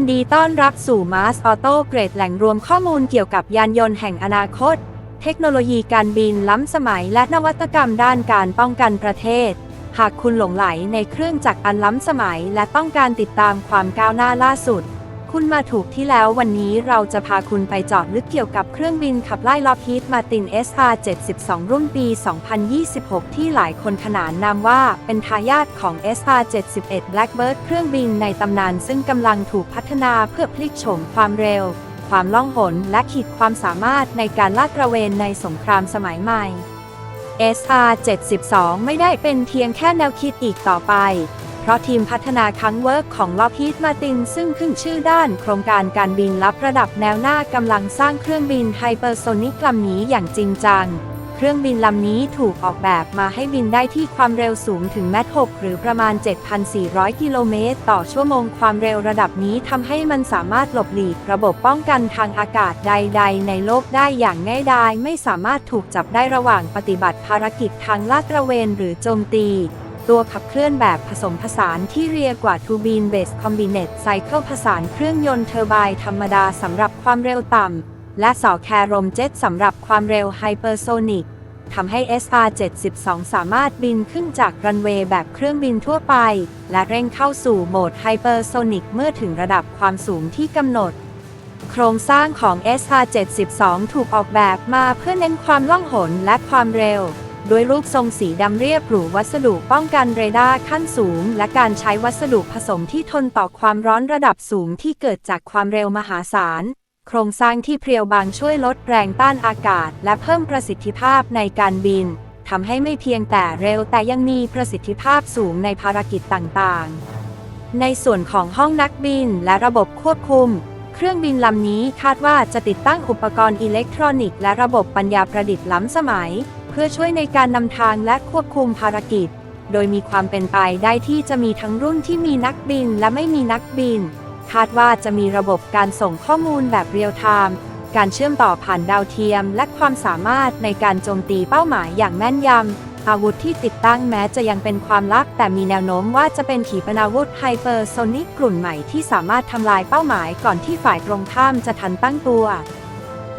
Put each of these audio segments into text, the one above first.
นดีต้อนรับสู่ Mars Auto Grade แหล่งรวมข้อมูลเกี่ยวกับยานยนต์แห่งอนาคต เทคโนโลยีการบินล้ำสมัยและนวัตกรรมด้านการป้องกันประเทศ หากคุณหลงไหลในเครื่องจักรอันล้ำสมัย และต้องการติดตามความก้าวหน้าล่าสุด คุณมาถูกที่แล้ววันนี้เราจะพาคุณไปเจาะลึกเกี่ยวกับเครื่องบินขับไล่ล็อกฮีดมาติน SR-72 รุ่นปี 2026 ที่หลายคนขนานนามว่าเป็นทายาทของ SR-71 Blackbird เครื่องบินในตำนานซึ่งกำลังถูกพัฒนาเพื่อพลิกโฉมความเร็ว ความล่องหนและขีดความสามารถในการลาดตระเวนในสงครามสมัยใหม่ SR-72 ไม่ได้เป็นเพียงแค่แนวคิดอีกต่อไป ราะทีมพัฒนาคังเวิร์กของลอ c ฮี d มาตินซึ่งขึ้นชื่อด้านโครงการการบินลับระดับแนวหน้ากำลังสร้างเครื่องบินไฮเปอร์โซนิกลำนี้อย่างจริงจัง เครื่องบินลำนี้ถูกออกแบบมาให้บินได้ที่ความเร็วสูงถึงแมท6หรือประมาณ 7,400 กิโลเมตรต่อชั่วโมงความเร็วระดับนี้ทำให้มันสามารถหลบหลีกระบบป้องกันทางอากาศใด ๆ ในโลกได้อย่างง่ายดายไม่สามารถถูกจับได้ระหว่างปฏิบัติภารกิจทางลาดตระเวนหรือโจมตี ตัวขับเคลื่อนแบบผสมผสานที่เรียกว่า Two Beam Base Combinate Cycle ผสานเครื่องยนต์เทอร์ไบน์ธรรมดาสำหรับความเร็วต่ำ และสอแครมเจ็ตสำหรับความเร็วไฮเปอร์โซนิกทำให้ SR-72 สามารถบินขึ้นจากรันเวย์แบบเครื่องบินทั่วไป และเร่งเข้าสู่โหมดไฮเปอร์โซนิกเมื่อถึงระดับความสูงที่กำหนด โครงสร้างของ SR-72 ถูกออกแบบมาเพื่อเน้นความล่องหนและความเร็ว ด้วยรูปทรงสีดำเรียบหรูวัสดุป้องกันเรดาร์ขั้นสูง และการใช้วัสดุผสมที่ทนต่อความร้อนระดับสูงที่เกิดจากความเร็วมหาศาล โครงสร้างที่เพรียวบางช่วยลดแรงต้านอากาศ และเพิ่มประสิทธิภาพในการบินทำให้ไม่เพียงแต่เร็วแต่ยังมีประสิทธิภาพสูงในภารกิจต่างๆ ในส่วนของห้องนักบินและระบบควบคุม เครื่องบินลำนี้คาดว่าจะติดตั้งอุปกรณ์อิเล็กทรอนิกส์และระบบปัญญาประดิษฐ์ล้ำสมัย เพื่อช่วยในการนำทางและควบคุมภารกิจ โดยมีความเป็นไปได้ที่จะมีทั้งรุ่นที่มีนักบินและไม่มีนักบิน คาดว่าจะมีระบบการส่งข้อมูลแบบเรียลไทม์การเชื่อมต่อผ่านดาวเทียม และความสามารถในการโจมตีเป้าหมายอย่างแม่นยำ อาวุธที่ติดตั้งแม้จะยังเป็นความลับ แต่มีแนวโน้มว่าจะเป็นขีปนาวุธไฮเปอร์โซนิกกลุ่นใหม่ที่สามารถทำลายเป้าหมายก่อนที่ฝ่ายตรงข้ามจะทันตั้งตัว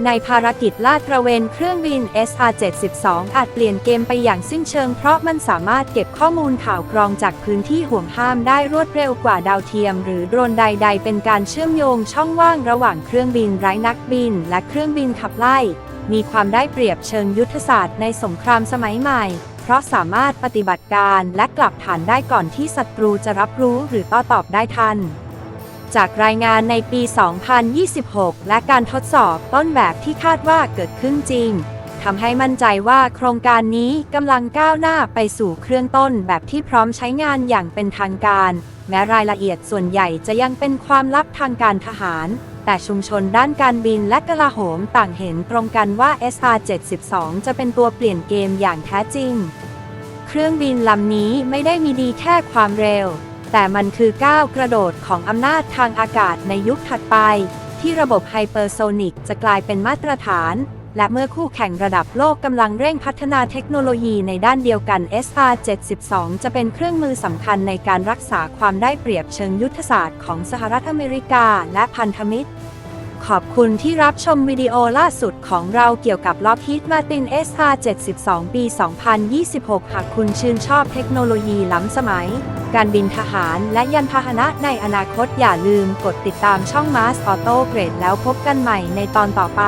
ในภารกิจลาดตระเวนเครื่องบิน SR-72 อาจเปลี่ยนเกมไปอย่างสิ้นเชิงเพราะมันสามารถเก็บข้อมูลข่าวกรองจากพื้นที่ห่วงห้ามได้รวดเร็วกว่าดาวเทียม หรือโดรนใด ๆ เป็นการเชื่อมโยงช่องว่างระหว่างเครื่องบินไร้นักบิน และเครื่องบินขับไล่ มีความได้เปรียบเชิงยุทธศาสตร์ในสงครามสมัยใหม่ เพราะสามารถปฏิบัติการและกลับฐานได้ก่อนที่ศัตรูจะรับรู้หรือโต้ตอบได้ทัน จากรายงานในปี 2026 และการทดสอบต้นแบบที่คาดว่าเกิดขึ้นจริงทำให้มั่นใจว่าโครงการนี้กำลังก้าวหน้าไปสู่เครื่องต้นแบบที่พร้อมใช้งานอย่างเป็นทางการ แม้รายละเอียดส่วนใหญ่จะยังเป็นความลับทางการทหาร แต่ชุมชนด้านการบินและกลาโหมต่างเห็นตรงกันว่า SR-72 จะเป็นตัวเปลี่ยนเกมอย่างแท้จริง เครื่องบินลำนี้ไม่ได้มีดีแค่ความเร็ว แต่มันคือก้าวกระโดดของอำนาจทางอากาศในยุคถัดไป ที่ระบบไฮเปอร์โซนิกจะกลายเป็นมาตรฐาน และเมื่อคู่แข่งระดับโลกกำลังเร่งพัฒนาเทคโนโลยีในด้านเดียวกัน SR-72 จะเป็นเครื่องมือสำคัญในการรักษาความได้เปรียบเชิงยุทธศาสตร์ของสหรัฐอเมริกาและพันธมิตร ขอบคุณที่รับชมวิดีโอล่าสุดของเราเกี่ยวกับ Lockheed Martin SR-72 ปี 2026 หากคุณชื่นชอบเทคโนโลยีล้ำสมัย การบินทหารและยานพาหนะในอนาคตอย่าลืมกดติดตามช่อง Mars Auto Grade แล้วพบกันใหม่ในตอนต่อไป